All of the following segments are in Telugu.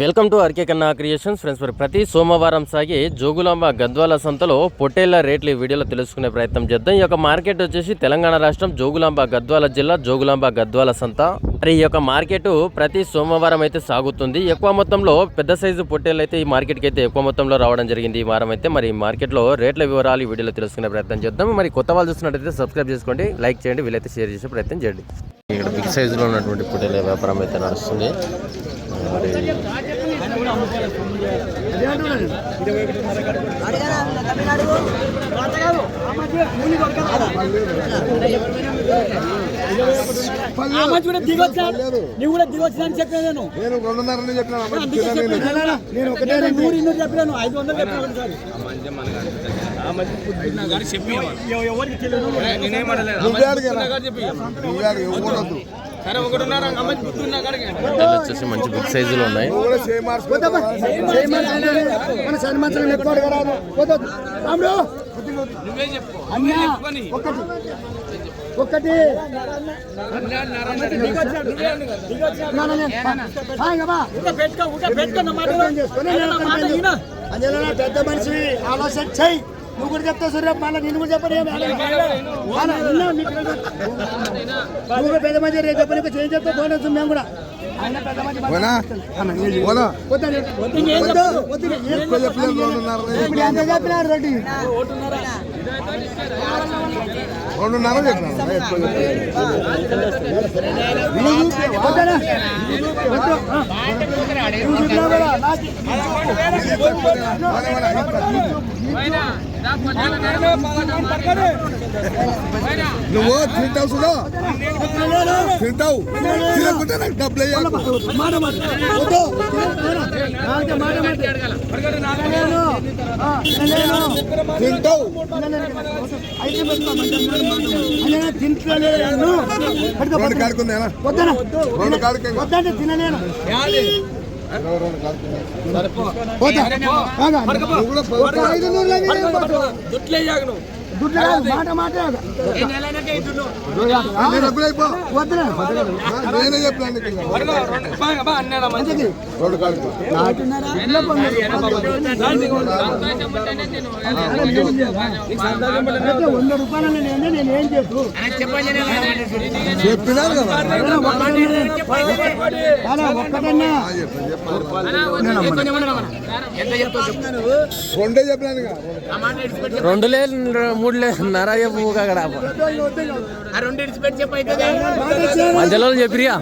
Welcome to R K Kanna creations. Friends మరి ప్రతి సోమవారం సాగి జోగులాంబ గద్వాల సంతలో పొట్టేళ్ళ రేట్లు ఈ వీడియోలో తెలుసుకునే ప్రయత్నం చేద్దాం. ఈ యొక్క మార్కెట్ వచ్చేసి తెలంగాణ రాష్ట్రం జోగులాంబ గద్వాల జిల్లా జోగులాంబ గద్వాల సంత. మరి ఈ యొక్క మార్కెట్ ప్రతి సోమవారం అయితే సాగుతుంది. ఎక్కువ మొత్తంలో పెద్ద సైజు పొట్టేళ్ళు అయితే ఈ మార్కెట్కి అయితే ఎక్కువ మొత్తంలో రావడం జరిగింది. ఈ వారం అయితే మరి మార్కెట్లో రేట్ల వివరాలు ఈ వీడియోలో తెలుసుకునే ప్రయత్నం చేద్దాం. మరి కొత్త వాళ్ళు చూసినట్టయితే సబ్స్క్రైబ్ చేసుకోండి లైక్ చేయండి వీలైతే షేర్ చేసే ప్రయత్నం చేయండి. ఇక్కడ బిగ్ సైజులో ఉన్నటువంటి పొట్టేళ్ళ వ్యాపారం అయితే నడుస్తుంది. మరి కూడా దిగొచ్చా? నువ్వు కూడా దిగొచ్చా అని చెప్పాను నేను. నేను రెండున్నరనే చెప్పినా అందుకే చెప్పాను. నేను. ఒకటే నూరు ఇన్నూరు చెప్పాను ఐదు వందలు చెప్పాను ఒకసారి ఎవరికి తెలియదు? అడిగానా వచ్చేసి మంచి బిగ్ సైజులో ఉన్నాయి ఒకటి పెద్ద మనిషి ఆలోచన చెయ్యి నువ్వు కూడా చెప్తావు సూర్య మళ్ళీ నేను కూడా చెప్పను. నువ్వు కూడా పెద్ద మనిషి రేపు చెప్పని చేంజ్ చెప్తా ఫోన్ వస్తుంది మేము కూడా చెప్పినారు రెడ్డి రెండున్నర చెప్పినా వద్దు. నువ్వు తింటావు సుధా తింటావు తినకుంటే నాకు డబ్బులు. వద్దు. తినలేను. తింటావు తింటలేను. పట్టుకో, రెండు పట్టుకో. కాడుకుందేనా వద్దనా? రెండు కాడుకే వద్దంటే తినలేను మాట మాట చెప్పాను రెండు వంద రూపాయలు నేను ఏం చెప్పు చెప్పినారు కదా ఒక్కటన్నా చెప్పినాను రెండు లే మూడు లేదు నర చెప్పు అక్కడ. మధ్యలో చెప్పిరియా?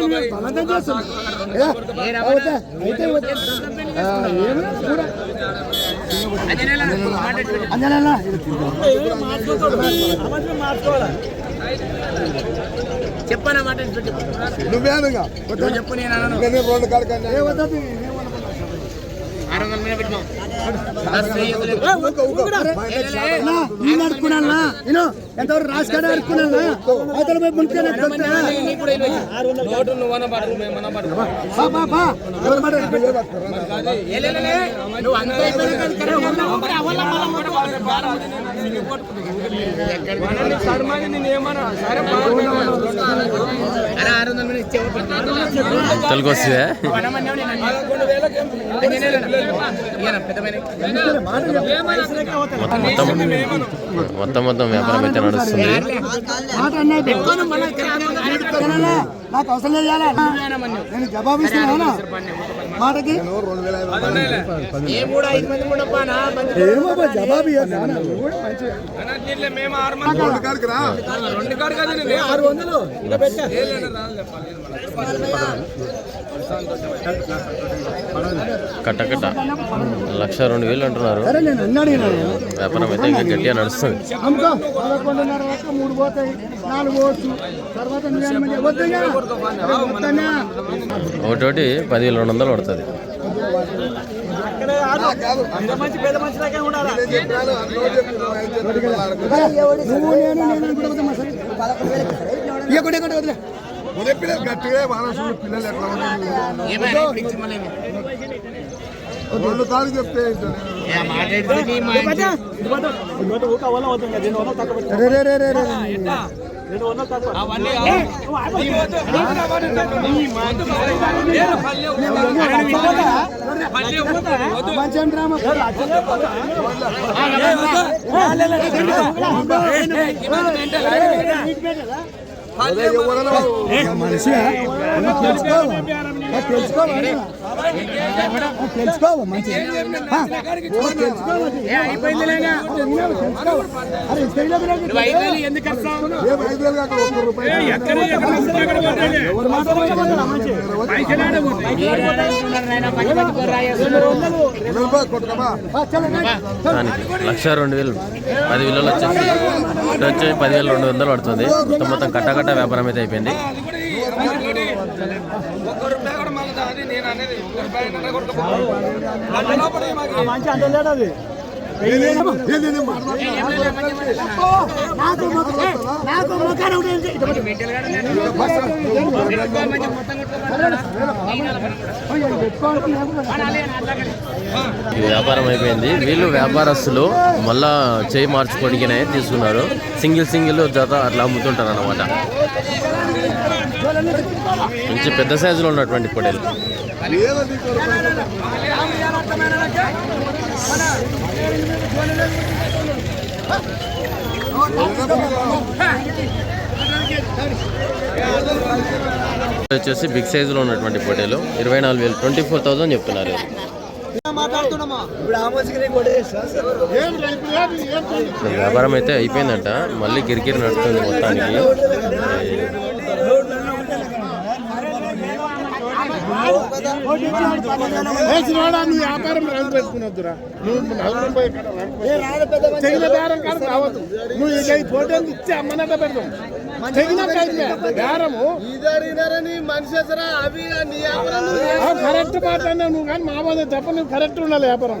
నువ్వే. ఇంకా నేను రెండు ఏ వద్దది, ఏ అన్నా, నేను అనుకున్నానా నేను ఎంతవరకు రాసుకొని అనుకున్నానా అవతల పోయి ముందుకొని బా బా బా ఎవరు మాట తెలుగు వస్తుందే. మొత్తం మొత్తం మొత్తం వ్యాపారం అయితే నడుస్తుంది? నాకు అవసరం లేదు? నేను జవాబు ఇస్తున్నానా మాటకి? ఏమో జవాబు ఆరు వందలు. కట్ట కట్ట. లక్ష రెండు వేలు అంటున్నారు. వ్యాపారం అయితే ఇంకా గట్టిగా నడుస్తుంది. ఒకటోటి పదివేల రెండు వందలు పడుతుంది. నేను నువ్వు చెప్పినా గట్టిగా మనసు పిల్లలు ఎట్లా ఉన్నారు రెండు కాళ్ళు చెప్తే. మంచి డ్రామా माणशी తెలుసుకోవాలి తెలుసుకోవాలి తెలుసుకోవాలి లక్ష రెండు వేలు పది వేలలో వచ్చేసి వచ్చి పదివేల రెండు వందలు పడుతుంది. మొత్తం మొత్తం కట్టకట్ట వ్యాపారం అయితే అయిపోయింది. నాకు నాకు ఉంటుంది. ఈ వ్యాపారం అయిపోయింది వీళ్ళు వ్యాపారస్తులు మళ్ళా చేయి మార్చుకోవడానికినే తీసుకున్నారు సింగిల్ సింగిల్ జత అట్లా అమ్ముతుంటారు అనమాట మంచి పెద్ద సైజులో ఉన్నటువంటి పొడేలు. వచ్చేసి బిగ్ సైజులో ఉన్నటువంటి పొడేలు. ఇరవై నాలుగు వేలు ట్వంటీ ఫోర్ థౌసండ్ చెప్తున్నారు. వ్యాపారం అయితే అయిపోయిందంట. మళ్ళీ గిరిగిరి నడుస్తుంది మొత్తానికి. నువ్వు వ్యాపారం రాజు పెట్టుకున్నద్దురా నువ్వు నలుగురు పోయి తెగిన దారం కాదు కావద్దు నువ్వు ఇక ఈ ఫోటోలు ఇచ్చి అమ్మనట పెడతాం తెగిన బేరము కరెక్ట్ మాట అన్నావు నువ్వు కానీ మా బాధ తప్ప నువ్వు కరెక్ట్ ఉండాలి వ్యాపారం.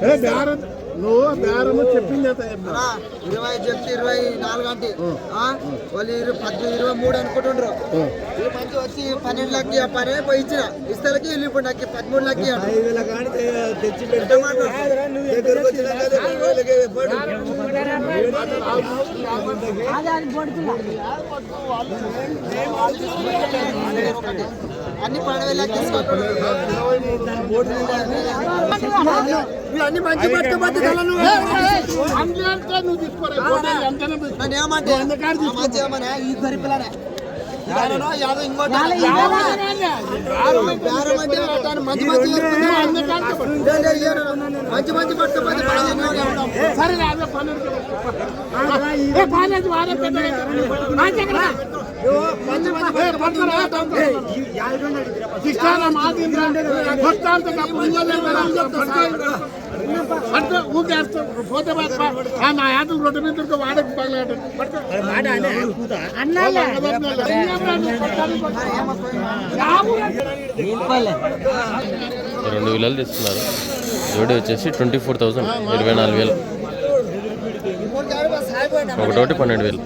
బేరం నువ్వు బేరము చెప్పింది. ఇరవై చెప్తే ఇరవై నాలుగు అంటే ఆ? వాళ్ళు ఇరవై పద్దు ఇరవై మూడు అనుకుంటుండ్రు ఈ మంచి వచ్చి పన్నెండు లక్కి ఆ పని పోయి ఇచ్చిన ఇస్తలకి వెళ్ళి ఇప్పుడు నాకు పదమూడు లక్కి అన్ని పడవే లెక్క అన్ని మంచి అందుకంటే నువ్వు తీసుకోరా ఈ గరి పిల్లనే యాదనో యాదో ఇంకోటి బేరం అంటే అతను మంచి మంచి పట్టుకోపోతే. సరే పన్నెండు వారే పెద్దగా. పోతే వాడకి రెండు వేలు తీసుకున్నారు. జోడి వచ్చేసి ట్వంటీ ఫోర్ థౌసండ్ ఇరవై నాలుగు వేలు. ఒకటోటి పన్నెండు వేలు.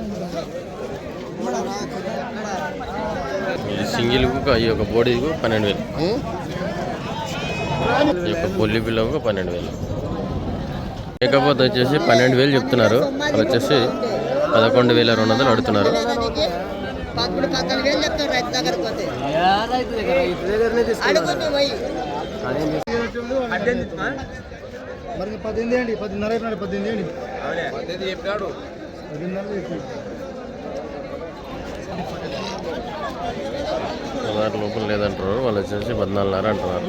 సింగిల్కు ఈ యొక్క బోడీకు పన్నెండు వేలు. ఈ యొక్క పొల్లి పిల్లకు పన్నెండు వేలు. లేకపోతే వచ్చేసి పన్నెండు వేలు చెప్తున్నారు. అది వచ్చేసి పదకొండు వేల రెండు వందలు అడుగుతున్నారు. మరి పద్దెనిమిది అండి అయిపోయినాడు పద్దెనిమిది అండి పదిన్నర చెప్పి. పదహారు లోపల లేదంటారు. వాళ్ళు వచ్చేసి పద్నాలుగున్నర అంటున్నారు.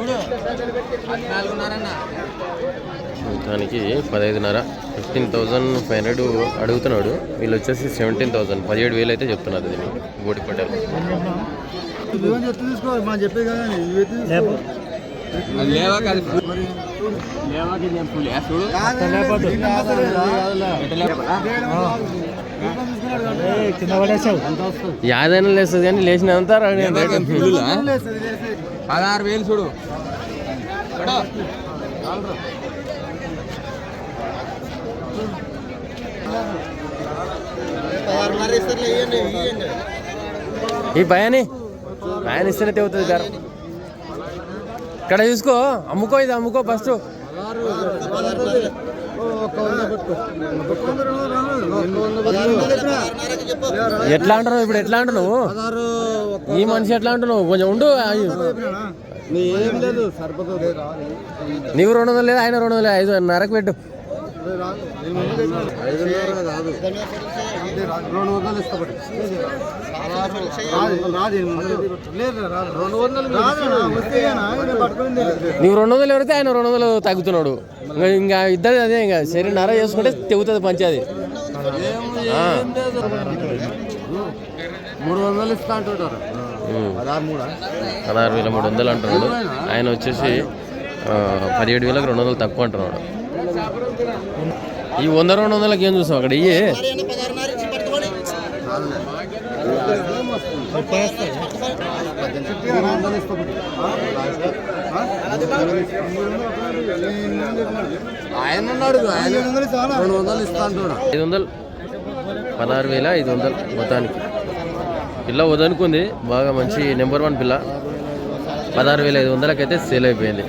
మొత్తానికి పదహైదున్నర. ఫిఫ్టీన్ థౌజండ్ ఫైవ్ హండ్రెడ్ అడుగుతున్నాడు. వీళ్ళు వచ్చేసి సెవెంటీన్ థౌసండ్. పదిహేడు వేలు అయితే చెప్తున్నారు దీనికి. బోటి పట్టాలు యాదైనా లేస్తుంది కానీ లేచినంత పదహారు వేలు చూడు. ఈ భయాని? భయాన్ని ఇస్తేనే అవుతుంది గారు. ఇక్కడ చూసుకో అమ్ముకో ఇది అమ్ముకో ఫస్ట్. ఎట్లా అంటున్నావు? ఇప్పుడు ఎట్లా అంటున్నావు? ఈ మనిషి ఎట్లా అంటున్నావు? కొంచెం ఉండు ఏం లేదు సరిపోతుంది నీవు రెండు వందలు లేదు ఆయన రెండు వందలు ఐదు నరకు పెట్టు. ఐదున్నర కాదు. రెండు వందలు ఇష్టపడి నీవు రెండు వందలు ఎవరైతే ఆయన రెండు వందలు తగ్గుతున్నాడు. ఇంకా ఇద్దరు అదే ఇంకా సరే నర చేసుకుంటే తెగుతుంది పంచాది. మూడు వందలు ఇస్తా అంటుంటారు. పదహారు వేల మూడు వందలు అంటున్నాడు. ఆయన వచ్చేసి పదిహేడు వేలకు రెండు వందలు తక్కువ అంటున్నాడు. ఈ వంద రెండు వందలకి ఏం చూసాం అక్కడ? ఇయ్యి. ఆయన ఉన్నాడు ఆయన రెండు వందలు ఇస్తా అంటున్నా ఐదు వందలు పదహారు వేల ఐదు వందలు మొత్తానికి. పిల్ల వదనుకుంది బాగా మంచి నెంబర్ వన్ పిల్ల. పదహారు వేల ఐదు వందలకైతే సేల్ అయిపోయింది.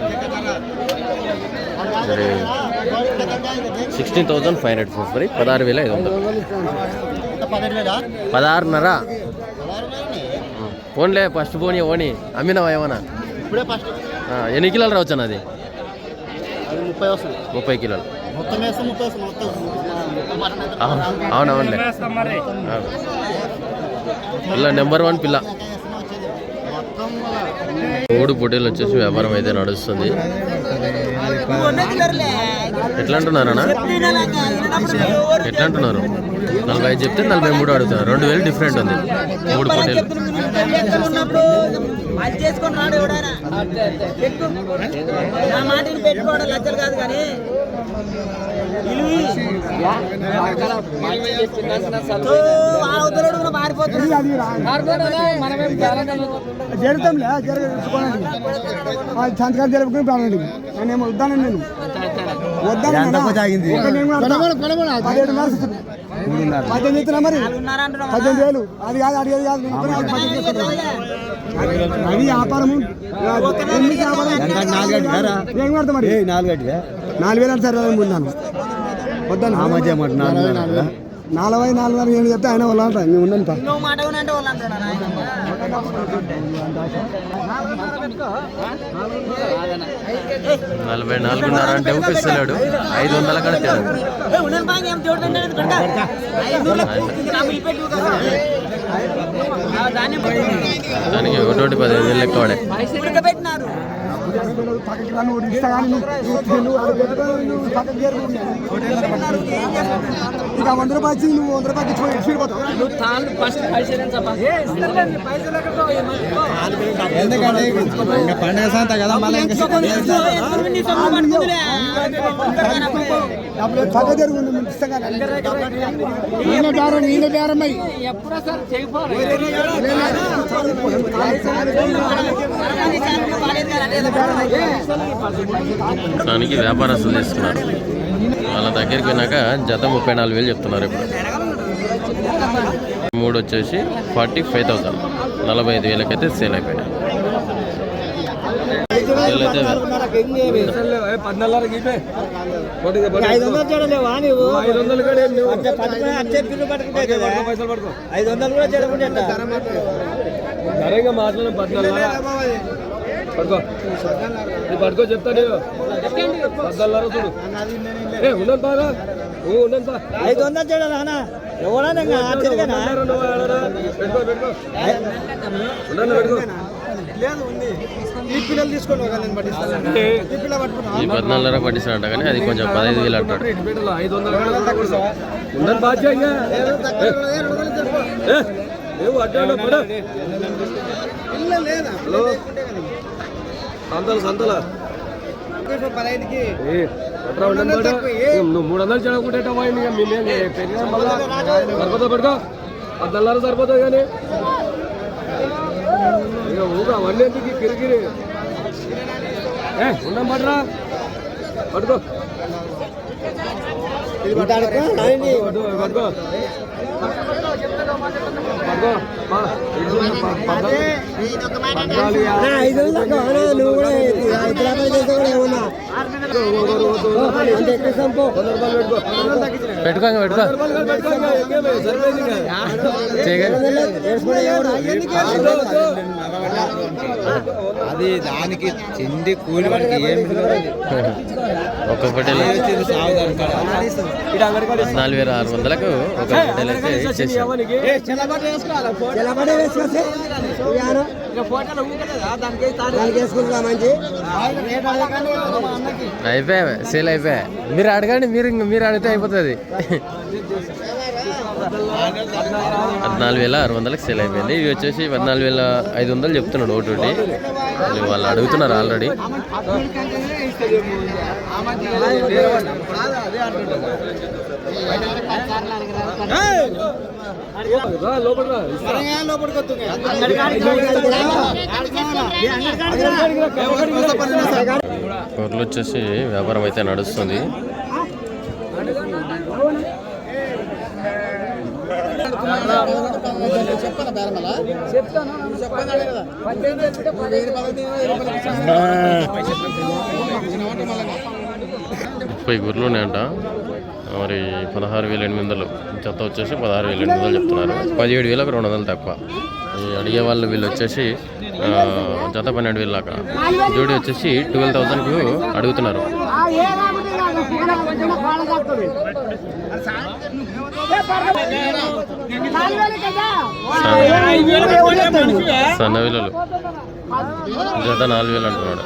సిక్స్టీన్ థౌజండ్ ఫైవ్ హండ్రెడ్ మరి పదహారు వేల ఐదు వందలు. పదహారున్నర. ఫోన్లే ఫస్ట్ ఫోన్ ఓని. అమ్మినవా ఏమన్నా? ఇప్పుడే ఫస్ట్ ఆ, ఎన్ని కిలోలు రావచ్చు అన్నది అది? ముప్పై వస్తుంది. ముప్పై కిలోలు. అవునవునులే పిల్ల. నెంబర్ వన్ పిల్ల మూడు పొట్టేలు వచ్చేసి వ్యాపారం అయితే నడుస్తుంది. ఎట్లా అంటున్నారన్నా ఎట్లా అంటున్నారు నలభై ఐదు చెప్తే నలభై మూడు అడుగుతున్నారు. రెండు వేలు డిఫరెంట్ ఉంది. మూడు పెట్టు. నా పెట్టుకోవడం లచ్చలు కాదు కానీ జరుగుతాంలే సంతకాలు జరుపుకుని ప్రాణండి నేను వద్దాను పదిహేడు పద్దెనిమిది ఇస్తున్నా మరి పద్దెనిమిది వేలు అది కాదు అడిగేది కాదు నేను అది వ్యాపారము ఏం కడతా మరి నాలుగు వేలు అంటే సరే ముందాను వద్దాను నలభై నాలుగున్నర ఏడు చెప్తే ఆయన వాళ్ళు అంటారు. మేము ఉన్నాను నలభై నాలుగున్నర అంటే ఊపిస్తున్నాడు. ఐదు వందల కడ తేడా. ఉన్నాను బాగా ఏం చూడండి ఐదు నా బిల్ పెట్టు కదా. ఆ, ధాన్యం పెట్టు. దానికి ఒకటి పదిహేను వేలు లెక్క వాడే. పక్కకి రా, నువ్వు ఇస్తా కానీ నువ్వు- పక్కకి చేరు ఇక వంద రూపాయలు ఇచ్చి నువ్వు వంద రూపాయలు ఇచ్చి ఇచ్చి వెళ్ళిపోతావు. పండుగ సంత కదా మళ్ళీ పక్క కానీ. ఈయన బేరం దానికి వ్యాపారస్తులు తీసుకున్నారు వాళ్ళ దగ్గరికి పోయినాక జత ముప్పై నాలుగు వేలు చెప్తున్నారు ఇప్పుడు. మూడు వచ్చేసి ఫార్టీ ఫైవ్ థౌసండ్. నలభై ఐదు వేలకైతే సేల్ ఐదు వందలు కూడా పద్నాలుగు పడుకో. నీ పడుకో చెప్తా నేను. పద్నాలుగు చూడు. ఏ ఉన్నాను బాగా. ఓ ఉన్నాను బా. ఐదు వందలు చూడాలి అన్న ఎవడన్నా నువ్వు? పెట్టుకో పెట్టుకో. ఉన్నాను పెట్టుకో. ఈ పిల్లలు తీసుకొని పోగా నేను పట్టిస్తాను. ఈ పిల్ల పట్టుకున్నా ఈ పద్నాలుగున్నర పట్టిస్తాడంట కానీ అది కొంచెం పదహైదు వేలు అంటాడు? ఐదు వందలు ఏ, హలో సంతలు సంతలా. నువ్వు మూడు వందలు చెడకుంటే పోయింది? మేము పెరిగిన మళ్ళా? సరిపోతా పడుకో. పద్నాలుగు సరిపోతుంది కానీ. ఇక ఊగా అవన్నీ ఎందుకు కిరికిరి? ఏ ఉండం పడరా పడుకో పడుకో పడుకో పడుకో బా. పద్నాలుగు ఐదు వందలు నువ్వు కూడా హైదరాబాద్ పెట్టుకో? అది దానికి తిండి కూలి వాడికి ఏం ఒక పొట్టేలు పద్నాలుగు వేల ఆరు వందలకు ఒక పొట్టేలు అయితే ఇచ్చేసాం అయిపోయా సేల్ అయిపోయా. మీరు అడగండి మీరు ఇంక మీరు అడిగితే అయిపోతుంది. పద్నాలుగు వేల ఆరు వందలకు సేల్ అయిపోయింది. ఇవి వచ్చేసి పద్నాలుగు వేల ఐదు వందలు చెప్తున్నాడు ఒకటి మళ్ళీ వాళ్ళు అడుగుతున్నారు ఆల్రెడీ. రా, వచ్చేసి వ్యాపారం అయితే నడుస్తుంది. ముప్పై గుర్రలు ఉన్నాయంట మరి పదహారు వేల ఎనిమిది వందలు. జత వచ్చేసి పదహారు వేల ఎనిమిది వందలు చెప్తున్నారు. పదిహేడు వేలకు రెండు వందలు తక్కువ. అడిగే వాళ్ళు వీళ్ళు వచ్చేసి జత పన్నెండు వేలు దాకా. జోడి వచ్చేసి ట్వెల్వ్ థౌసండ్కి అడుగుతున్నారు. సన్న విలువలు జత నాలుగు వేలు అంటున్నాడు.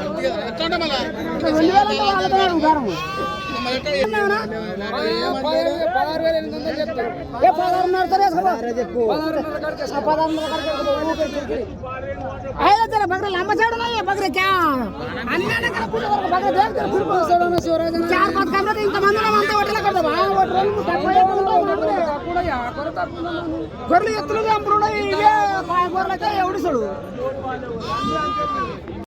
గొర్రెలు ఎత్తులు గొర్రెలకే ఎవడు